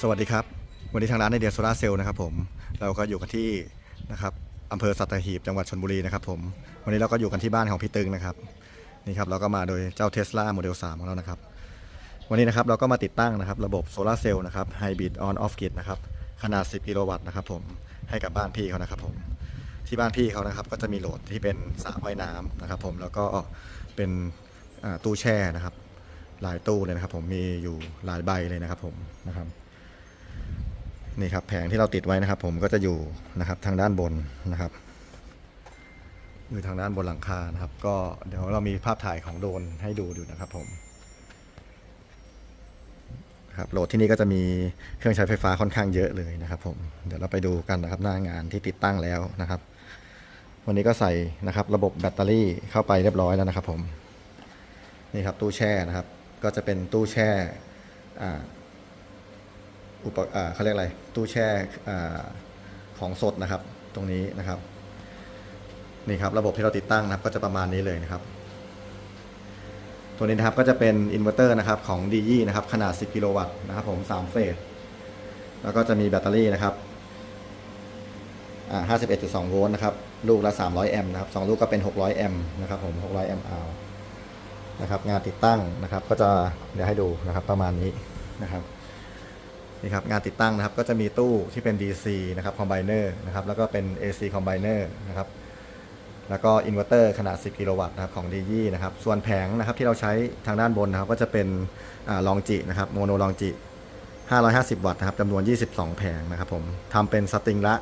สวัสดีครับ วันนี้ทางร้านในเดียโซลาเซลล์นะครับผมเราก็อยู่กันที่นะครับอำเภอสัตหีบจังหวัดชนบุรีนะครับผมวันนี้เราก็อยู่กันที่บ้านของพี่ตึงนะครับนี่ครับเราก็มาโดยเจ้าเทสลาโมเดล3ของเรานะครับ วันนี้นะครับเราก็มาติดตั้งนะครับระบบโซลาเซลล์นะครับไฮบริดออนออฟกิดนะครับขนาด 10 กิโลวัตต์นะครับผมให้กับบ้านพี่เขานะครับผมที่บ้านพี่เขานะครับก็จะมีโหลดที่เป็นสระว่ายน้ำนะครับผมแล้วก็เป็นตู้แช่นะครับหลายตู้เลยนะครับผมมีอยู่หลายใบเลยนะครับผมนะครับ นี่ครับแผงที่เราติดไว้นะครับ ผมก็จะอยู่นะครับทางด้านบนนะครับอยู่ทางด้านบนหลังคานะครับ ก็เดี๋ยวเรามีภาพถ่ายของโดรนให้ดูอยู่นะครับผมครับโหลดที่นี่ก็จะมีเครื่องใช้ไฟฟ้าค่อนข้างเยอะเลยนะครับ ผมเดี๋ยวเราไปดูกันนะครับหน้างานที่ติดตั้งแล้วนะครับ วันนี้ก็ใส่นะครับ ระบบแบตเตอรี่เข้าไปเรียบร้อยแล้วนะครับ ผมนี่ครับตู้แช่นะครับ ก็จะเป็นตู้แช่ อุปอ่าเขาเรียกอะไร ตู้แช่อาของสดนะครับ ตรงนี้นะครับ นี่ครับระบบที่เราติดตั้งนะครับก็จะประมาณนี้เลยนะครับ ตัวนี้นะครับก็จะเป็นอินเวอร์เตอร์นะครับของ d ีนะครับขนาด 10 กิโลวัตต์นะครับผม 3 เฟส แล้วก็จะมีแบตเตอรี่นะครับอ่า51.2 โวลต์นะครับ ลูกละ 300 แอมป์นะครับสองลูกก็เป็น 600 แอมป์นะครับผม 600 แอมป์เอานะครับ งานติดตั้งนะครับ ก็จะเดี๋ยวให้ดูนะครับประมาณนี้นะครับ นี่ครับงานติดตั้งนะครับก็จะมีตู้ที่เป็น DC นะครับคอมไบเนอร์นะครับแล้วก็เป็น AC คอมไบเนอร์นะครับแล้วก็อินเวอร์เตอร์ขนาด 10 กิโลวัตต์นะครับของ d ีนะครับส่วนแผงนะครับที่เราใช้ทางด้านบนนะครับก็จะเป็นลองจินะครับโมโนลองจิ 550 วัตต์นะครับจำนวน 22 แผงนะครับผมทำเป็นสตริงละ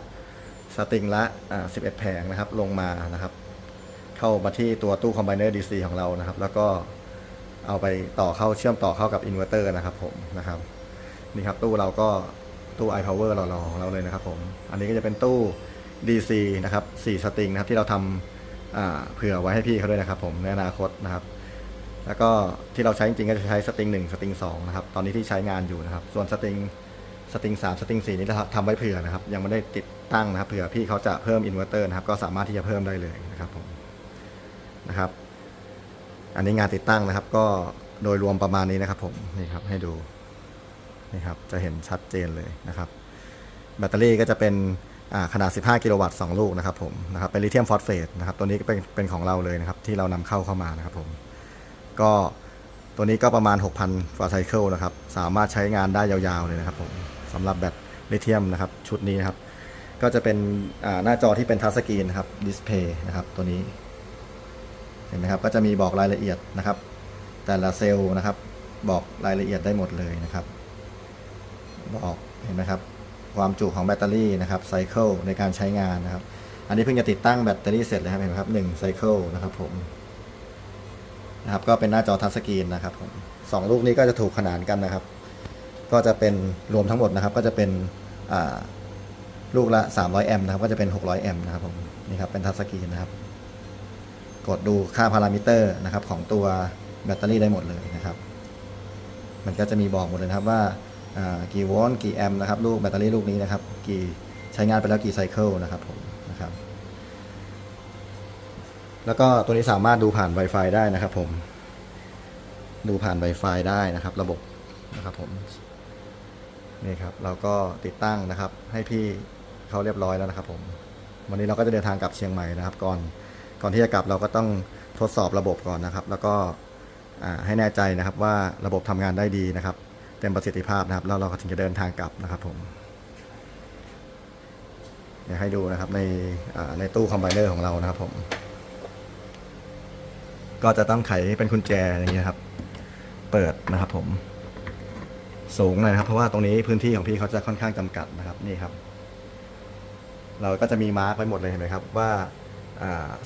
สตริงละ11 แผงนะครับลงมานะครับเข้ามาที่ตัวตู้คอมไบเนอร์ DC ของเรานะครับแล้วก็เอาไปต่อเข้าเชื่อมต่อเข้ากับอินเวอร์เตอร์นะครับผมนะครับ นี่ครับตู้เราก็ตู้ iPower เราๆของเราเลยนะครับผม อันนี้ก็จะเป็นตู้ DC นะครับ4สตริงนะครับที่เราทำเผื่อไว้ให้พี่เขาด้วยนะครับผมในอนาคตนะครับ แล้วก็ที่เราใช้จริงๆก็จะใช้สตริง1สตริง2นะครับตอนนี้ที่ใช้งานอยู่นะครับ ส่วนสตริงสตริง3สตริง4นี่เราทำไว้เผื่อนะครับ ยังไม่ได้ติดตั้งนะครับเผื่อพี่เขาจะเพิ่มอินเวอร์เตอร์นะครับก็สามารถที่จะเพิ่มได้เลยนะครับผมนะครับอันนี้งานติดตั้งนะครับ ก็โดยรวมประมาณนี้นะครับผมนี่ครับให้ดู นี่ครับจะเห็นชัดเจนเลยนะครับ แบตเตอรี่ก็จะเป็นอ่าขนาด 15 กิโลวัตต์ 2 ลูกนะครับผมนะครับเป็นลิเธียมฟอสเฟตนะครับตัวนี้ก็เป็นเป็นของเราเลยนะครับ ที่เรานำเข้าเข้ามานะครับผมก็ตัวนี้ก็ประมาณ 6,000กว่าไซเคิลนะครับ สามารถใช้งานได้ยาวๆเลยนะครับผมสำหรับแบตลิเธียมนะครับ ชุดนี้นะครับ ก็จะเป็นหน้าจอที่เป็นทัชสกรีนนะครับดิสเพย์นะครับตัวนี้ เห็นไหมครับก็จะมีบอกรายละเอียดนะครับ แต่ละเซลล์นะครับบอกรายละเอียดได้หมดเลยนะครับ บอกเห็นไหมครับ ความจุของแบตเตอรี่นะครับไซเคิลในการใช้งานนะครับ อันนี้เพิ่งจะติดตั้งแบตเตอรี่เสร็จเลยครับเห็นไหมครับหนึ่งไซเคิลนะครับผมนะครับก็เป็นหน้าจอทัชสกรีนนะครับผมสองลูกนี้ก็จะถูกขนานกันนะครับ ก็จะเป็นรวมทั้งหมดนะครับ ก็จะเป็นลูกละ 300 แอมป์นะครับ ก็จะเป็น 600 แอมป์นะครับผมนี่ครับเป็นทัชสกรีนนะครับ กดดูค่าพารามิเตอร์นะครับของตัวแบตเตอรี่ได้หมดเลยนะครับ มันก็จะมีบอกหมดเลยนะครับว่า กี่โวลต์กี่แอมป์นะครับลูกแบตเตอรี่ลูกนี้นะครับ กี่ใช้งานไปแล้วกี่ไซเคิลนะครับผมนะครับแล้วก็ตัวนี้สามารถดูผ่าน Wi-Fi ได้นะครับผม ดูผ่าน Wi-Fi ได้นะครับ ระบบนะครับผมนี่ครับเราก็ติดตั้งนะครับ ให้พี่เขาเรียบร้อยแล้วนะครับ ผม วันนี้เราก็จะเดินทางกลับเชียงใหม่นะครับ ก่อนก่อนที่จะกลับเราก็ต้องทดสอบระบบก่อนนะครับ แล้วก็ให้แน่ใจนะครับว่าระบบทำงานได้ดีนะครับ เต็มประสิทธิภาพนะครับ แล้วเราก็ถึงจะเดินทางกลับนะครับผมเดี๋ยวให้ดูนะครับในในตู้คอมไบเนอร์ของเรานะครับผม ก็จะต้องไขเป็นกุญแจอย่างเงี้ยครับ เปิดนะครับผม สูงหน่อยครับ เพราะว่าตรงนี้พื้นที่ของพี่เขาจะค่อนข้างจำกัดนะครับนี่ครับ เราก็จะมีมาร์กไว้หมดเลยเห็นไหมครับ ว่า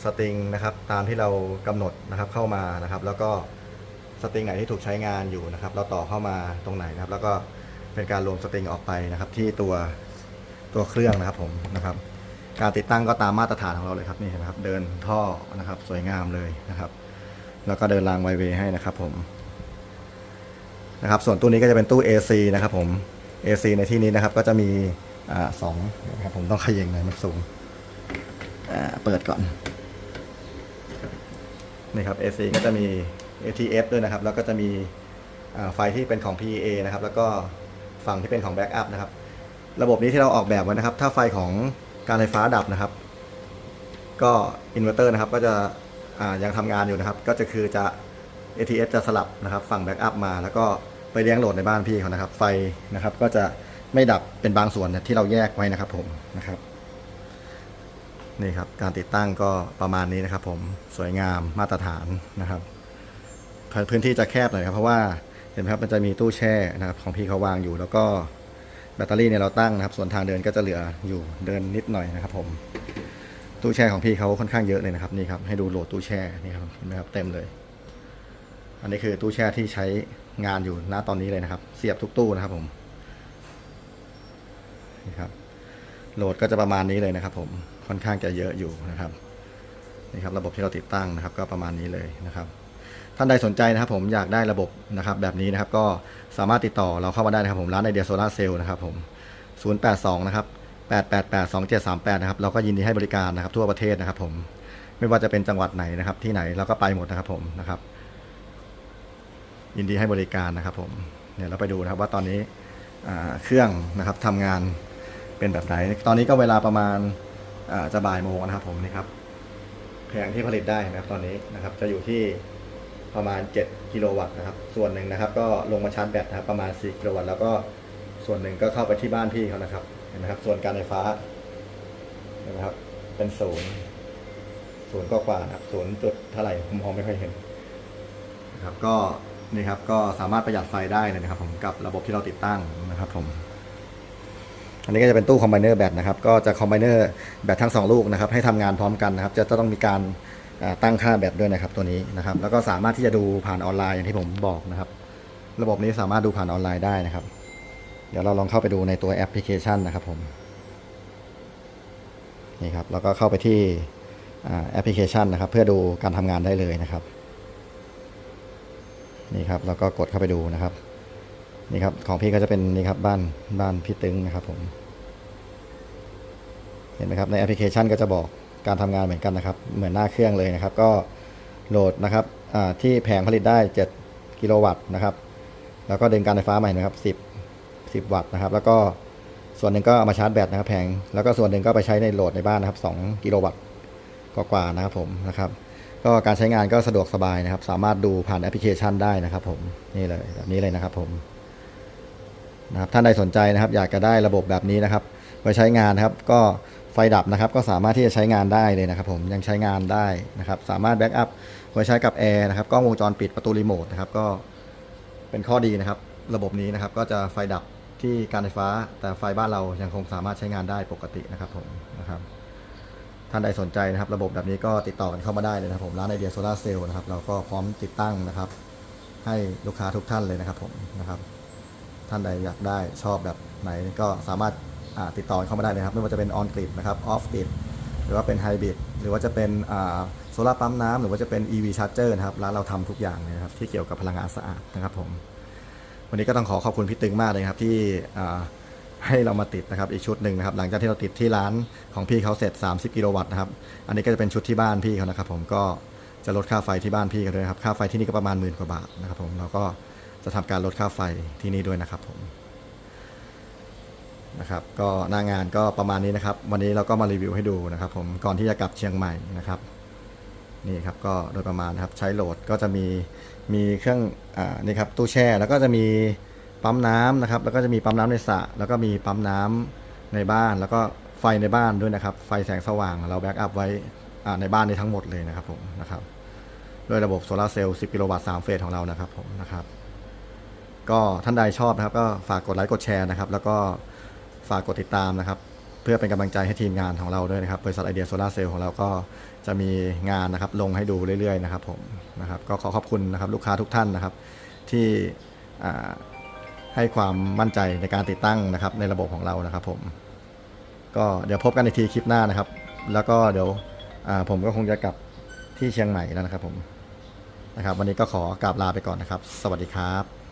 สตริงนะครับ ตามที่เรากำหนดนะครับเข้ามานะครับ แล้วก็ สตริงไหนที่ถูกใช้งานอยู่นะครับ เราต่อเข้ามาตรงไหนนะครับ แล้วก็เป็นการรวมสตริงออกไปนะครับ ที่ตัวตัวเครื่องนะครับผมนะครับการติดตั้งก็ตามมาตรฐานของเราเลยครับนี่เห็นไหมครับ เดินท่อนะครับ สวยงามเลยนะครับ แล้วก็เดินรางไวเวให้นะครับผมนะครับ ส่วนตู้นี้ก็จะเป็นตู้ AC นะครับผม AC ในที่นี้นะครับ ก็จะมีอ่าสองนะครับผมต้องขย่งหน่อยมันสูงอ่าเปิดก่อนนี่ครับ AC ก็จะมี ATF ด้วยนะครับ แล้วก็จะมีไฟที่เป็นของ PEA นะครับ แล้วก็ฝั่งที่เป็นของแบ็กอัพนะครับ ระบบนี้ที่เราออกแบบไว้นะครับ ถ้าไฟของการไฟฟ้าดับนะครับ ก็อินเวอร์เตอร์นะครับ ก็จะยังทำงานอยู่นะครับ ก็จะคือจะ ATS จะสลับนะครับ ฝั่งแบ็กอัพมา แล้วก็ไปเลี้ยงโหลดในบ้านพี่เขานะครับ ไฟนะครับ ก็จะไม่ดับเป็นบางส่วนที่เราแยกไว้นะครับผมนะครับนี่ครับการติดตั้งก็ประมาณนี้นะครับผมสวยงามมาตรฐานนะครับ พื้นที่จะแคบหน่อยครับเพราะว่าเห็นไหมครับมันจะมีตู้แช่นะครับของพี่เขาวางอยู่ แล้วก็แบตเตอรี่เนี่ยเราตั้งนะครับ ส่วนทางเดินก็จะเหลืออยู่เดินนิดหน่อยนะครับ ผม ตู้แช่ของพี่เขาค่อนข้างเยอะเลยนะครับนี่ครับให้ดูโหลดตู้แช่นี่ครับเห็นไหมครับเต็มเลย อันนี้คือตู้แช่ที่ใช้งานอยู่ณตอนนี้เลยนะครับ เสียบทุกตู้นะครับ ผมนี่ครับโหลดก็จะประมาณนี้เลยนะครับ ผมค่อนข้างจะเยอะอยู่นะครับนี่ครับระบบที่เราติดตั้งนะครับ ก็ประมาณนี้เลยนะครับ ท่านใดสนใจนะครับผมอยากได้ระบบนะครับแบบนี้นะครับก็สามารถติดต่อเราเข้ามาได้นะครับผมร้านไอเดียโซลาเซลล์นะครับผม 082 นะครับ 888 2738 นะครับเราก็ยินดีให้บริการนะครับทั่วประเทศนะครับผมไม่ว่าจะเป็นจังหวัดไหนนะครับที่ไหนเราก็ไปหมดนะครับผมนะครับ ยินดีให้บริการนะครับผมเนี่ยเราไปดูนะครับว่าตอนนี้เครื่องนะครับทำงานเป็นแบบไหน ตอนนี้ก็เวลาประมาณจะบ่ายโมงนะครับผมนี่ครับแผงที่ผลิตได้นะครับตอนนี้นะครับจะอยู่ที่ ประมาณ 7 กิโลวัตต์นะครับ ส่วนหนึ่งนะครับ ก็ลงมาชาร์จแบตนะครับประมาณ 4 กิโลวัตต์แล้วก็ส่วนหนึ่งก็เข้าไปที่บ้านพี่เขานะครับเห็นไหมครับ ส่วนการไฟฟ้าเห็นไหมครับเป็นศูนย์ศูนย์กว่านะครับศูนย์จุดเท่าไหร่ผมมองไม่ค่อยเห็นนะครับก็นี่ครับก็สามารถประหยัดไฟได้เลยนะครับ ผมกับระบบที่เราติดตั้งนะครับผมอันนี้ก็จะเป็นตู้คอมไบเนอร์แบตนะครับ ก็จะคอมไบเนอร์แบตทั้งสองลูกนะครับ ให้ทำงานพร้อมกันนะครับ จะต้องมีการ ตั้งค่าแบตด้วยนะครับตัวนี้นะครับ แล้วก็สามารถที่จะดูผ่านออนไลน์อย่างที่ผมบอกนะครับ ระบบนี้สามารถดูผ่านออนไลน์ได้นะครับ เดี๋ยวเราลองเข้าไปดูในตัวแอปพลิเคชันนะครับผมนี่ครับแล้วก็เข้าไปที่แอปพลิเคชันนะครับ เพื่อดูการทำงานได้เลยนะครับนี่ครับแล้วก็กดเข้าไปดูนะครับนี่ครับของพี่ก็จะเป็นนี่ครับบ้านบ้านพี่ตึงนะครับผม เห็นไหมครับในแอปพลิเคชันก็จะบอก การทำงานเหมือนกันนะครับ เหมือนหน้าเครื่องเลยนะครับ ก็โหลดนะครับที่แผงผลิตได้ 7 กิโลวัตต์นะครับ แล้วก็ดึงการไฟฟ้ามาเห็นไหมครับ10 10 วัตต์นะครับ แล้วก็ส่วนหนึ่งก็เอามาชาร์จแบตนะครับแผงแล้วก็ส่วนหนึ่งก็ไปใช้ในโหลดในบ้านนะครับ 2 กิโลวัตต์กว่าๆนะครับผมนะครับ ก็การใช้งานก็สะดวกสบายนะครับ สามารถดูผ่านแอปพลิเคชันได้นะครับ ผมนี่เลยแบบนี้เลยนะครับผมนะครับท่านใดสนใจนะครับ อยากจะได้ระบบแบบนี้นะครับไว้ใช้งานนะครับ ก็ ไฟดับนะครับ ก็สามารถที่จะใช้งานได้เลยนะครับ ผมยังใช้งานได้นะครับ สามารถแบ็กอัพไว้ใช้กับแอร์นะครับกล้องวงจรปิดประตูรีโมทนะครับก็เป็นข้อดีนะครับ ระบบนี้นะครับก็จะไฟดับที่การไฟฟ้า แต่ไฟบ้านเรายังคงสามารถใช้งานได้ปกตินะครับผมนะครับท่านใดสนใจนะครับ ระบบแบบนี้ก็ติดต่อกันเข้ามาได้เลยนะครับผมร้านไอเดียโซลาเซลล์นะครับเราก็พร้อมติดตั้งนะครับ ให้ลูกค้าทุกท่านเลยนะครับผมนะครับ ท่านใดอยากได้ชอบแบบไหนก็สามารถ ติดต่อเข้ามาได้เลยครับ ไม่ว่าจะเป็นออนกริดนะครับออฟกริดหรือว่าเป็นไฮบริดหรือว่าจะเป็นโซลาร์ปั๊มน้ำหรือว่าจะเป็น EV Charger นะครับร้านเราทำทุกอย่างเลยครับที่เกี่ยวกับพลังงานสะอาดนะครับผมวันนี้ก็ต้องขอขอบคุณพี่ตึงมากเลยครับที่ให้เรามาติดนะครับอีกชุดหนึ่งนะครับหลังจากที่เราติดที่ร้านของพี่เขาเสร็จ 30 กิโลวัตต์นะครับอันนี้ก็จะเป็นชุดที่บ้านพี่เขานะครับผมก็จะลดค่าไฟที่บ้านพี่เขาด้วยครับค่าไฟที่นี่ก็ประมาณหมื่นกว่าบาทนะครับผมเราก็จะทำการลดค่าไฟที่นี่ด้วยนะครับผม นะครับก็หน้างานก็ประมาณนี้นะครับ วันนี้เราก็มารีวิวให้ดูนะครับ ผมก่อนที่จะกลับเชียงใหม่นะครับนี่ครับก็โดยประมาณนะครับใช้โหลดก็จะมีมีเครื่องอ่านี่ครับตู้แช่แล้วก็จะมีปั๊มน้ำนะครับ แล้วก็จะมีปั๊มน้ำในสระแล้วก็มีปั๊มน้ำในบ้าน แล้วก็ไฟในบ้านด้วยนะครับ ไฟแสงสว่างเราแบ็กอัพไว้ในบ้านในทั้งหมดเลยนะครับผมนะครับด้วยระบบโซลาเซลล์ 10 กิโลวัตต์ 3 เฟสของเรานะครับผมนะครับ ก็ท่านใดชอบนะครับ ก็ฝากกดไลค์กดแชร์นะครับ แล้วก็ ฝากกดติดตามนะครับ เพื่อเป็นกำลังใจให้ทีมงานของเราด้วยนะครับบริษัทไอเดียโซลาเซลล์ของเราก็จะมีงานนะครับลงให้ดูเรื่อยๆนะครับผมนะครับก็ขอขอบคุณนะครับลูกค้าทุกท่านนะครับ ที่ให้ความมั่นใจในการติดตั้งนะครับ ในระบบของเรานะครับ ผม ก็เดี๋ยวพบกันในทีคลิปหน้านะครับ แล้วก็เดี๋ยวผมก็คงจะกลับที่เชียงใหม่แล้วนะครับผมนะครับ วันนี้ก็ขอกราบลาไปก่อนนะครับ สวัสดีครับ